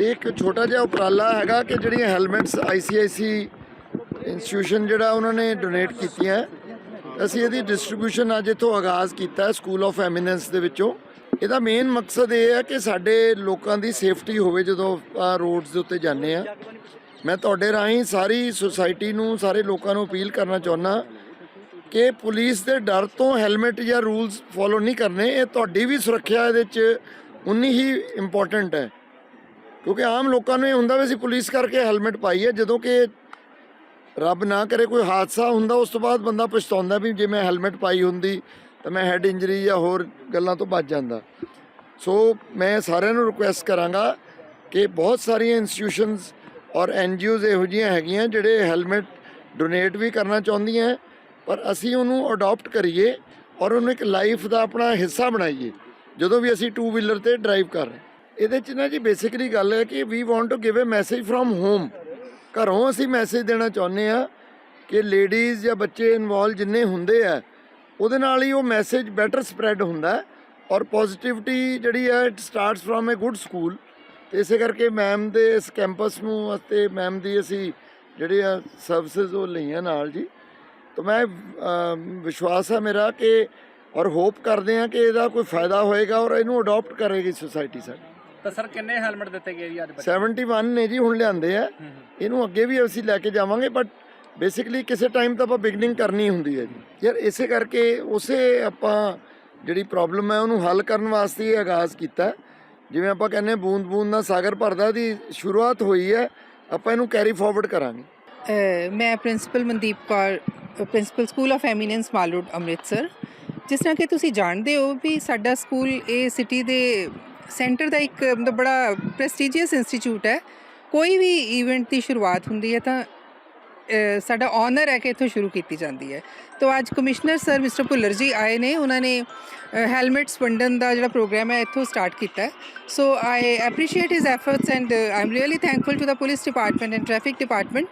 ਇਹ ਇੱਕ ਛੋਟਾ ਜਿਹਾ ਉਪਰਾਲਾ ਹੈਗਾ ਕਿ ਜਿਹੜੀਆਂ ਹੈਲਮਟਸ ਆਈਸੀਆਈਸੀ ਇੰਸਟੀਟਿਊਸ਼ਨ ਜਿਹੜਾ ਉਹਨਾਂ ਨੇ ਡੋਨੇਟ ਕੀਤੀਆਂ ਅਸੀਂ ਇਹਦੀ ਡਿਸਟ੍ਰੀਬਿਊਸ਼ਨ ਅੱਜ ਇੱਥੋਂ ਆਗਾਜ਼ ਕੀਤਾ ਸਕੂਲ ਆਫ ਐਮੀਨੈਂਸ ਦੇ ਵਿੱਚੋਂ। ਇਹਦਾ ਮੇਨ ਮਕਸਦ ਇਹ ਹੈ ਕਿ ਸਾਡੇ ਲੋਕਾਂ ਦੀ ਸੇਫਟੀ ਹੋਵੇ ਜਦੋਂ ਰੋਡਸ ਦੇ ਉੱਤੇ ਜਾਂਦੇ ਆ ਮੈਂ ਤੁਹਾਡੇ ਰਾਹੀਂ ਸਾਰੀ ਸੁਸਾਇਟੀ ਨੂੰ, ਸਾਰੇ ਲੋਕਾਂ ਨੂੰ ਅਪੀਲ ਕਰਨਾ ਚਾਹੁੰਦਾ ਕਿ ਪੁਲਿਸ ਦੇ ਡਰ ਤੋਂ ਹੈਲਮਟ ਜਾਂ ਰੂਲਸ ਫੋਲੋ ਨਹੀਂ ਕਰਨੇ। ਇਹ ਤੁਹਾਡੀ ਵੀ ਸੁਰੱਖਿਆ ਇਹਦੇ 'ਚ ਉਨੀ ਹੀ ਇੰਪੋਰਟੈਂਟ ਹੈ। ਕਿਉਂਕਿ ਆਮ ਲੋਕਾਂ ਨੂੰ ਇਹ ਹੁੰਦਾ ਵੀ ਅਸੀਂ ਪੁਲਿਸ ਕਰਕੇ ਹੈਲਮਟ ਪਾਈ ਹੈ, ਜਦੋਂ ਕਿ ਰੱਬ ਨਾ ਕਰੇ ਕੋਈ ਹਾਦਸਾ ਹੁੰਦਾ, ਉਸ ਤੋਂ ਬਾਅਦ ਬੰਦਾ ਪਛਤਾਉਂਦਾ ਵੀ ਜੇ ਮੈਂ ਹੈਲਮਟ ਪਾਈ ਹੁੰਦੀ ਤਾਂ ਮੈਂ ਹੈਡ ਇੰਜਰੀ ਜਾਂ ਹੋਰ ਗੱਲਾਂ ਤੋਂ ਬਚ ਜਾਂਦਾ। ਸੋ ਮੈਂ ਸਾਰਿਆਂ ਨੂੰ ਰਿਕੁਐਸਟ ਕਰਾਂਗਾ ਕਿ ਬਹੁਤ ਸਾਰੀਆਂ ਇੰਸਟੀਟਿਊਸ਼ਨਸ ਔਰ ਐਨਜੀਓਜ਼ ਇਹੋ ਜਿਹੀਆਂ ਹੈਗੀਆਂ ਜਿਹੜੇ ਹੈਲਮਟ ਡੋਨੇਟ ਵੀ ਕਰਨਾ ਚਾਹੁੰਦੀਆਂ, ਪਰ ਅਸੀਂ ਉਹਨੂੰ ਅਡਾਪਟ ਕਰੀਏ ਔਰ ਉਹਨੂੰ ਇੱਕ ਲਾਈਫ ਦਾ ਆਪਣਾ ਹਿੱਸਾ ਬਣਾਈਏ, ਜਦੋਂ ਵੀ ਅਸੀਂ ਟੂ ਵੀਲਰ ਤੇ ਡਰਾਈਵ ਕਰ ਰਹੇ ਇਹਦੇ ਚ ਨਾ ਜੀ ਬੇਸਿਕਲੀ ਗੱਲ ਹੈ ਕਿ we want to give a message from home ਘਰੋਂ ਅਸੀਂ ਮੈਸੇਜ ਦੇਣਾ ਚਾਹੁੰਦੇ ਆ ਕਿ ਲੇਡੀਜ਼ ਜਾਂ ਬੱਚੇ ਇਨਵੋਲ ਜਿੰਨੇ ਹੁੰਦੇ ਆ, ਉਹਦੇ ਨਾਲ ਹੀ ਉਹ ਮੈਸੇਜ ਬੈਟਰ ਸਪਰੈਡ ਹੁੰਦਾ ਔਰ ਪੋਜ਼ਿਟਿਵਿਟੀ ਜਿਹੜੀ ਹੈ it starts from a good school ਤੇ ਇਸੇ ਕਰਕੇ ਮੈਮ ਦੇ ਇਸ ਕੈਂਪਸ ਨੂੰ ਅਤੇ ਮੈਮ ਦੀ ਅਸੀਂ ਜਿਹੜੇ ਆ ਸਰਵਿਸਿਜ਼ ਉਹ ਲਈਆਂ ਨਾਲ ਜੀ। ਤਾਂ ਮੈਂ ਵਿਸ਼ਵਾਸ ਹੈ ਮੇਰਾ ਕਿ ਔਰ ਹੋਪ ਕਰਦੇ ਆ ਕਿ ਇਹਦਾ ਕੋਈ ਫਾਇਦਾ ਹੋਏਗਾ ਔਰ ਇਹਨੂੰ ਅਡਾਪਟ ਕਰੇਗੀ ਸੋਸਾਇਟੀ ਸਾਡੀ। ਤਾਂ ਸਰ ਕਿੰਨੇ ਹੈਲਮਟ ਦਿੱਤੇ ਗਏ ਜੀ ਅੱਜ ਬੱਚੇ 71 ਨੇ ਜੀ ਹੁਣ ਲਿਆਂਦੇ ਆ। ਇਹਨੂੰ ਅੱਗੇ ਵੀ ਅਸੀਂ ਲੈ ਕੇ ਜਾਵਾਂਗੇ ਬਟ ਬੇਸਿਕਲੀ ਕਿਸੇ ਟਾਈਮ ਤਾਂ ਆਪਾਂ ਬਿਗਨਿੰਗ ਕਰਨੀ ਹੁੰਦੀ ਹੈ ਜੀ। ਯਾਰ ਇਸੇ ਕਰਕੇ ਉਸੇ ਆਪਾਂ ਜਿਹੜੀ ਪ੍ਰੋਬਲਮ ਹੈ ਉਹਨੂੰ ਹੱਲ ਕਰਨ ਵਾਸਤੇ ਇਹ ਆਗਾਜ਼ ਕੀਤਾ। ਜਿਵੇਂ ਆਪਾਂ ਕਹਿੰਦੇ ਬੂੰਦ ਬੂੰਦ ਨਾਲ ਸਾਗਰ ਭਰਦਾ ਦੀ ਸ਼ੁਰੂਆਤ ਹੋਈ ਹੈ ਆਪਾਂ ਇਹਨੂੰ ਕੈਰੀ ਫਾਰਵਰਡ ਕਰਾਂਗੇ। ਮੈਂ principal Mandeep Kaur principal school of eminence Mall Road Amritsar. ਜਿਸ ਤਰ੍ਹਾਂ ਕਿ ਤੁਸੀਂ ਜਾਣਦੇ ਹੋ ਵੀ ਸਾਡਾ ਸਕੂਲ ਇਹ ਸਿਟੀ ਦੇ ਸੈਂਟਰ ਦਾ ਇੱਕ ਮਤਲਬ ਬੜਾ ਪ੍ਰੈਸਟੀਜੀਅਸ ਇੰਸਟੀਚਿਊਟ ਹੈ। ਕੋਈ ਵੀ ਇਵੈਂਟ ਦੀ ਸ਼ੁਰੂਆਤ ਹੁੰਦੀ ਹੈ ਤਾਂ ਸਾਡਾ ਆਨਰ ਹੈ ਕਿ ਇੱਥੋਂ ਸ਼ੁਰੂ ਕੀਤੀ ਜਾਂਦੀ ਹੈ। ਤਾਂ ਅੱਜ ਕਮਿਸ਼ਨਰ ਸਰ ਮਿਸਟਰ ਭੁੱਲਰ ਜੀ ਆਏ ਨੇ, ਉਹਨਾਂ ਨੇ ਹੈਲਮਟਸ ਵੰਡਣ ਦਾ ਜਿਹੜਾ ਪ੍ਰੋਗਰਾਮ ਹੈ ਇੱਥੋਂ ਸਟਾਰਟ ਕੀਤਾ so I appreciate his efforts and I am really thankful to the police department and traffic department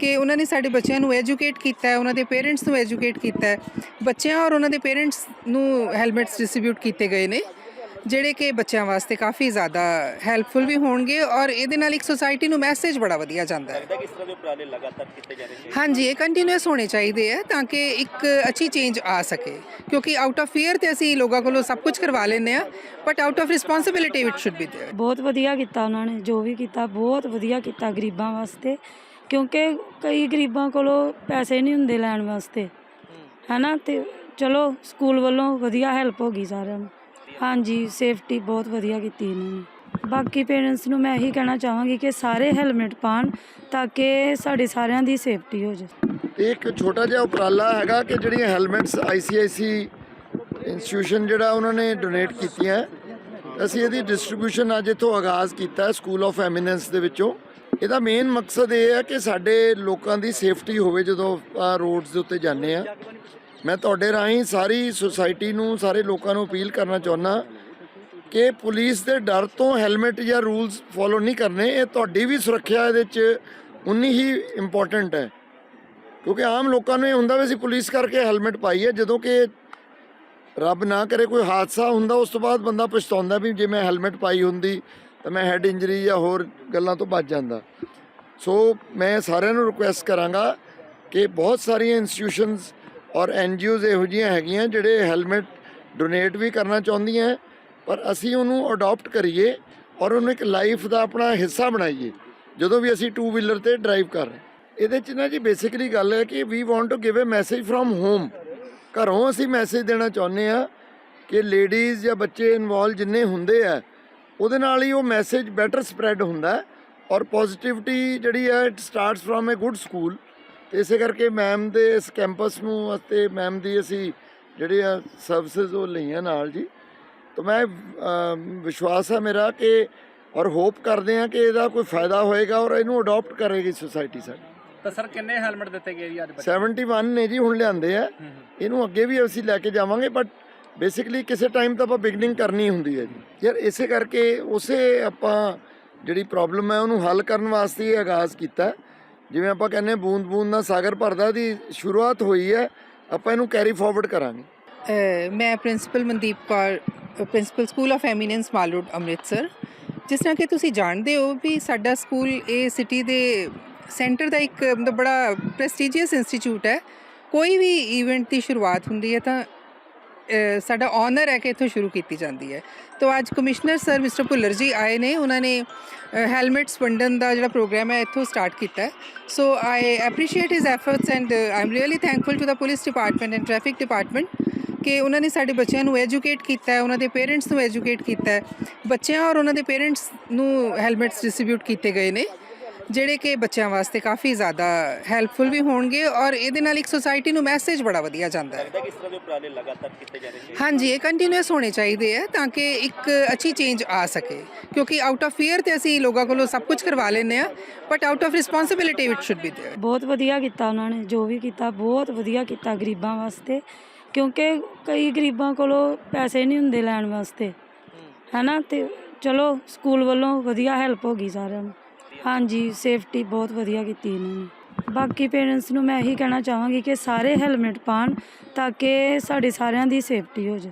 ਕਿ ਉਹਨਾਂ ਨੇ ਸਾਡੇ ਬੱਚਿਆਂ ਨੂੰ ਐਜੂਕੇਟ ਕੀਤਾ ਹੈ, ਉਹਨਾਂ ਦੇ ਪੇਰੈਂਟਸ ਨੂੰ ਐਜੂਕੇਟ ਕੀਤਾ ਹੈ। ਬੱਚਿਆਂ ਔਰ ਉਹਨਾਂ ਦੇ ਪੇਰੈਂਟਸ ਨੂੰ ਹੈਲਮਟਸ ਡਿਸਟ੍ਰੀਬਿਊਟ ਕੀਤੇ ਗਏ ਨੇ। ਜਿਹੜੇ ਕਿ ਬੱਚਿਆਂ ਵਾਸਤੇ ਕਾਫੀ ਜ਼ਿਆਦਾ ਹੈਲਪਫੁਲ ਵੀ ਹੋਣਗੇ ਔਰ ਇਹਦੇ ਨਾਲ ਇੱਕ ਸੋਸਾਇਟੀ ਨੂੰ ਮੈਸੇਜ ਬੜਾ ਵਧੀਆ ਜਾਂਦਾ ਹੈ ਲੱਗਦਾ ਕਿਸ ਤਰ੍ਹਾਂ ਦੇ ਉਪਰਾਲੇ ਲਗਾਤਾਰ ਕੀਤੇ ਜਾ ਰਹੇ ਨੇ ਹਾਂਜੀ ਇਹ ਕੰਟੀਨਿਊਸ ਹੋਣੇ ਚਾਹੀਦੇ ਆ ਤਾਂ ਕਿ ਇੱਕ ਅੱਛੀ ਚੇਂਜ ਆ ਸਕੇ ਕਿਉਂਕਿ ਆਊਟ ਆਫ ਫੀਅਰ ਤੇ ਅਸੀਂ ਲੋਕਾਂ ਕੋਲੋਂ ਸਭ ਕੁਝ ਕਰਵਾ ਲੈਂਦੇ ਆ but out of responsibility it should be there ਬਹੁਤ ਵਧੀਆ ਕੀਤਾ ਉਹਨਾਂ ਨੇ ਜੋ ਵੀ ਕੀਤਾ ਬਹੁਤ ਵਧੀਆ ਕੀਤਾ ਗਰੀਬਾਂ ਵਾਸਤੇ ਕਿਉਂਕਿ ਕਈ ਗਰੀਬਾਂ ਕੋਲੋਂ ਪੈਸੇ ਨਹੀਂ ਹੁੰਦੇ ਲੈਣ ਵਾਸਤੇ ਹੈਨਾ ਤੇ ਚਲੋ ਸਕੂਲ ਵੱਲੋਂ ਵਧੀਆ ਹੈਲਪ ਹੋ ਗਈ ਸਾਰਿਆਂ ਨੂੰ ਹਾਂਜੀ ਸੇਫਟੀ ਬਹੁਤ ਵਧੀਆ ਕੀਤੀ ਇਹਨਾਂ ਨੇ। ਬਾਕੀ ਪੇਰੈਂਟਸ ਨੂੰ ਮੈਂ ਇਹੀ ਕਹਿਣਾ ਚਾਹਾਂਗੀ ਕਿ ਸਾਰੇ ਹੈਲਮਟ ਪਾਣ ਤਾਂ ਕਿ ਸਾਡੇ ਸਾਰਿਆਂ ਦੀ ਸੇਫਟੀ ਹੋ ਜਾਵੇ ਇਹ ਇੱਕ ਛੋਟਾ ਜਿਹਾ ਉਪਰਾਲਾ ਹੈਗਾ ਕਿ ਜਿਹੜੀਆਂ ਹੈਲਮਟਸ ਆਈਸੀਆਈਸੀ ਇੰਸਟੀਟਿਊਸ਼ਨ ਜਿਹੜਾ ਉਹਨਾਂ ਨੇ ਡੋਨੇਟ ਕੀਤੀਆਂ, ਅਸੀਂ ਇਹਦੀ ਡਿਸਟ੍ਰੀਬਿਊਸ਼ਨ ਅੱਜ ਇੱਥੋਂ ਆਗਾਜ਼ ਕੀਤਾ ਸਕੂਲ ਆਫ ਐਮੀਨੈਂਸ ਦੇ ਵਿੱਚੋਂ। ਇਹਦਾ ਮੇਨ ਮਕਸਦ ਇਹ ਹੈ ਕਿ ਸਾਡੇ ਲੋਕਾਂ ਦੀ ਸੇਫਟੀ ਹੋਵੇ ਜਦੋਂ ਰੋਡਸ ਦੇ ਉੱਤੇ ਜਾਂਦੇ ਆ ਮੈਂ ਤੁਹਾਡੇ ਰਾਹੀਂ ਸਾਰੀ ਸੁਸਾਇਟੀ ਨੂੰ, ਸਾਰੇ ਲੋਕਾਂ ਨੂੰ ਅਪੀਲ ਕਰਨਾ ਚਾਹੁੰਦਾ ਕਿ ਪੁਲਿਸ ਦੇ ਡਰ ਤੋਂ ਹੈਲਮਟ ਜਾਂ ਰੂਲਸ ਫੋਲੋ ਨਹੀਂ ਕਰਨੇ। ਇਹ ਤੁਹਾਡੀ ਵੀ ਸੁਰੱਖਿਆ ਇਹਦੇ 'ਚ ਉਨੀ ਹੀ ਇੰਪੋਰਟੈਂਟ ਹੈ। ਕਿਉਂਕਿ ਆਮ ਲੋਕਾਂ ਨੂੰ ਇਹ ਹੁੰਦਾ ਵੀ ਅਸੀਂ ਪੁਲਿਸ ਕਰਕੇ ਹੈਲਮਟ ਪਾਈ ਹੈ, ਜਦੋਂ ਕਿ ਰੱਬ ਨਾ ਕਰੇ ਕੋਈ ਹਾਦਸਾ ਹੁੰਦਾ, ਉਸ ਤੋਂ ਬਾਅਦ ਬੰਦਾ ਪਛਤਾਉਂਦਾ ਵੀ ਜੇ ਮੈਂ ਹੈਲਮਟ ਪਾਈ ਹੁੰਦੀ ਤਾਂ ਮੈਂ ਹੈਡ ਇੰਜਰੀ ਜਾਂ ਹੋਰ ਗੱਲਾਂ ਤੋਂ ਬਚ ਜਾਂਦਾ। ਸੋ ਮੈਂ ਸਾਰਿਆਂ ਨੂੰ ਰਿਕੁਐਸਟ ਕਰਾਂਗਾ ਕਿ ਬਹੁਤ ਸਾਰੀਆਂ ਇੰਸਟੀਟਿਊਸ਼ਨਸ ਔਰ ਐਨਜੀਓਜ਼ ਇਹੋ ਜਿਹੀਆਂ ਹੈਗੀਆਂ ਜਿਹੜੇ ਹੈਲਮਟ ਡੋਨੇਟ ਵੀ ਕਰਨਾ ਚਾਹੁੰਦੀਆਂ, ਪਰ ਅਸੀਂ ਉਹਨੂੰ ਅਡਾਪਟ ਕਰੀਏ ਔਰ ਉਹਨੂੰ ਇੱਕ ਲਾਈਫ ਦਾ ਆਪਣਾ ਹਿੱਸਾ ਬਣਾਈਏ, ਜਦੋਂ ਵੀ ਅਸੀਂ ਟੂ ਵੀਲਰ ਤੇ ਡਰਾਈਵ ਕਰ ਰਹੇ ਇਹਦੇ ਚ ਨਾ ਜੀ ਬੇਸਿਕਲੀ ਗੱਲ ਹੈ ਕਿ we want to give a message from home ਘਰੋਂ ਅਸੀਂ ਮੈਸੇਜ ਦੇਣਾ ਚਾਹੁੰਦੇ ਆ ਕਿ ਲੇਡੀਜ਼ ਜਾਂ ਬੱਚੇ ਇਨਵੋਲ ਜਿੰਨੇ ਹੁੰਦੇ ਆ, ਉਹਦੇ ਨਾਲ ਹੀ ਉਹ ਮੈਸੇਜ ਬੈਟਰ ਸਪਰੈਡ ਹੁੰਦਾ ਔਰ ਪੋਜ਼ਿਟਿਵਿਟੀ ਜਿਹੜੀ ਹੈ it starts from a good school ਤੇ ਇਸੇ ਕਰਕੇ ਮੈਮ ਦੇ ਇਸ ਕੈਂਪਸ ਨੂੰ ਅਤੇ ਮੈਮ ਦੀ ਅਸੀਂ ਜਿਹੜੇ ਆ ਸਰਵਿਸਿਜ਼ ਉਹ ਲਈਆਂ ਨਾਲ ਜੀ। ਤਾਂ ਮੈਂ ਵਿਸ਼ਵਾਸ ਹੈ ਮੇਰਾ ਕਿ ਔਰ ਹੋਪ ਕਰਦੇ ਆ ਕਿ ਇਹਦਾ ਕੋਈ ਫਾਇਦਾ ਹੋਏਗਾ ਔਰ ਇਹਨੂੰ ਅਡਾਪਟ ਕਰੇਗੀ ਸੁਸਾਇਟੀ ਸਾਡੀ। ਤਾਂ ਸਰ ਕਿੰਨੇ ਹੈਲਮਟ ਦਿੱਤੇ ਗਏ ਜੀ ਅੱਜ ਬੱਚੇ? 71 ਨੇ ਜੀ ਹੁਣ ਲਿਆਂਦੇ ਆ। ਇਹਨੂੰ ਅੱਗੇ ਵੀ ਅਸੀਂ ਲੈ ਕੇ ਜਾਵਾਂਗੇ ਬਟ ਬੇਸਿਕਲੀ ਕਿਸੇ ਟਾਈਮ ਤਾਂ ਆਪਾਂ ਬਿਗਨਿੰਗ ਕਰਨੀ ਹੁੰਦੀ ਹੈ ਜੀ। ਯਾਰ ਇਸੇ ਕਰਕੇ ਉਸੇ ਆਪਾਂ ਜਿਹੜੀ ਪ੍ਰੋਬਲਮ ਹੈ ਉਹਨੂੰ ਹੱਲ ਕਰਨ ਵਾਸਤੇ ਇਹ ਆਗਾਜ਼ ਕੀਤਾ। ਜਿਵੇਂ ਆਪਾਂ ਕਹਿੰਦੇ ਬੂੰਦ ਬੂੰਦ ਨਾਲ ਸਾਗਰ ਭਰਦਾ ਦੀ ਸ਼ੁਰੂਆਤ ਹੋਈ ਹੈ, ਆਪਾਂ ਇਹਨੂੰ ਕੈਰੀ ਫਾਰਵਰਡ ਕਰਾਂਗੇ। ਮੈਂ principal Mandeep Kaur principal school of eminence Mall Road Amritsar. ਜਿਸ ਤਰ੍ਹਾਂ ਕਿ ਤੁਸੀਂ ਜਾਣਦੇ ਹੋ ਵੀ ਸਾਡਾ ਸਕੂਲ ਇਹ ਸਿਟੀ ਦੇ ਸੈਂਟਰ ਦਾ ਇੱਕ ਮਤਲਬ ਬੜਾ ਪ੍ਰੈਸਟੀਜੀਅਸ ਇੰਸਟੀਚਿਊਟ ਹੈ। ਕੋਈ ਵੀ ਇਵੈਂਟ ਦੀ ਸ਼ੁਰੂਆਤ ਹੁੰਦੀ ਹੈ ਤਾਂ ਸਾਡਾ ਆਨਰ ਹੈ ਕਿ ਇੱਥੋਂ ਸ਼ੁਰੂ ਕੀਤੀ ਜਾਂਦੀ ਹੈ। ਤੋਂ ਅੱਜ ਕਮਿਸ਼ਨਰ ਸਰ ਮਿਸਟਰ ਭੁੱਲਰ ਜੀ ਆਏ ਨੇ, ਉਹਨਾਂ ਨੇ ਹੈਲਮਟਸ ਵੰਡਣ ਦਾ ਜਿਹੜਾ ਪ੍ਰੋਗਰਾਮ ਹੈ ਇੱਥੋਂ ਸਟਾਰਟ ਕੀਤਾ so I appreciate his efforts and I am really thankful to the police department and traffic department ਕਿ ਉਹਨਾਂ ਨੇ ਸਾਡੇ ਬੱਚਿਆਂ ਨੂੰ ਐਜੂਕੇਟ ਕੀਤਾ ਹੈ, ਉਹਨਾਂ ਦੇ ਪੇਰੈਂਟਸ ਨੂੰ ਐਜੂਕੇਟ ਕੀਤਾ ਹੈ। ਬੱਚਿਆਂ ਔਰ ਉਹਨਾਂ ਦੇ ਪੇਰੈਂਟਸ ਨੂੰ ਹੈਲਮਟਸ ਡਿਸਟ੍ਰੀਬਿਊਟ ਕੀਤੇ ਗਏ ਨੇ। ਜਿਹੜੇ ਕਿ ਬੱਚਿਆਂ ਵਾਸਤੇ ਕਾਫੀ ਜ਼ਿਆਦਾ ਹੈਲਪਫੁਲ ਵੀ ਹੋਣਗੇ ਔਰ ਇਹਦੇ ਨਾਲ ਇੱਕ ਸੋਸਾਇਟੀ ਨੂੰ ਮੈਸੇਜ ਬੜਾ ਵਧੀਆ ਜਾਂਦਾ ਹੈ ਲੱਗਦਾ ਕਿ ਇਸ ਤਰ੍ਹਾਂ ਦੇ ਉਪਰਾਲੇ ਲਗਾਤਾਰ ਕੀਤੇ ਜਾਣੇ ਚਾਹੀਦੇ ਹਾਂਜੀ ਇਹ ਕੰਟੀਨਿਊਸ ਹੋਣੇ ਚਾਹੀਦੇ ਆ ਤਾਂ ਕਿ ਇੱਕ ਅੱਛੀ ਚੇਂਜ ਆ ਸਕੇ ਕਿਉਂਕਿ ਆਊਟ ਆਫ ਫੀਅਰ ਤੇ ਅਸੀਂ ਲੋਕਾਂ ਕੋਲੋਂ ਸਭ ਕੁਝ ਕਰਵਾ ਲੈਂਦੇ ਆ but out of responsibility it should be there ਬਹੁਤ ਵਧੀਆ ਕੀਤਾ ਉਹਨਾਂ ਨੇ ਜੋ ਵੀ ਕੀਤਾ ਬਹੁਤ ਵਧੀਆ ਕੀਤਾ ਗਰੀਬਾਂ ਵਾਸਤੇ ਕਿਉਂਕਿ ਕਈ ਗਰੀਬਾਂ ਕੋਲੋਂ ਪੈਸੇ ਨਹੀਂ ਹੁੰਦੇ ਲੈਣ ਵਾਸਤੇ ਹੈਨਾ ਤੇ ਚਲੋ ਸਕੂਲ ਵੱਲੋਂ ਵਧੀਆ ਹੈਲਪ ਹੋ ਗਈ ਸਾਰਿਆਂ ਨੂੰ ਹਾਂਜੀ ਸੇਫਟੀ ਬਹੁਤ ਵਧੀਆ ਕੀਤੀ ਇਹਨਾਂ ਨੇ। ਬਾਕੀ ਪੇਰੈਂਟਸ ਨੂੰ ਮੈਂ ਇਹੀ ਕਹਿਣਾ ਚਾਹਾਂਗੀ ਕਿ ਸਾਰੇ ਹੈਲਮਟ ਪਾਣ ਤਾਂ ਕਿ ਸਾਡੇ ਸਾਰਿਆਂ ਦੀ ਸੇਫਟੀ ਹੋ ਜਾਵੇ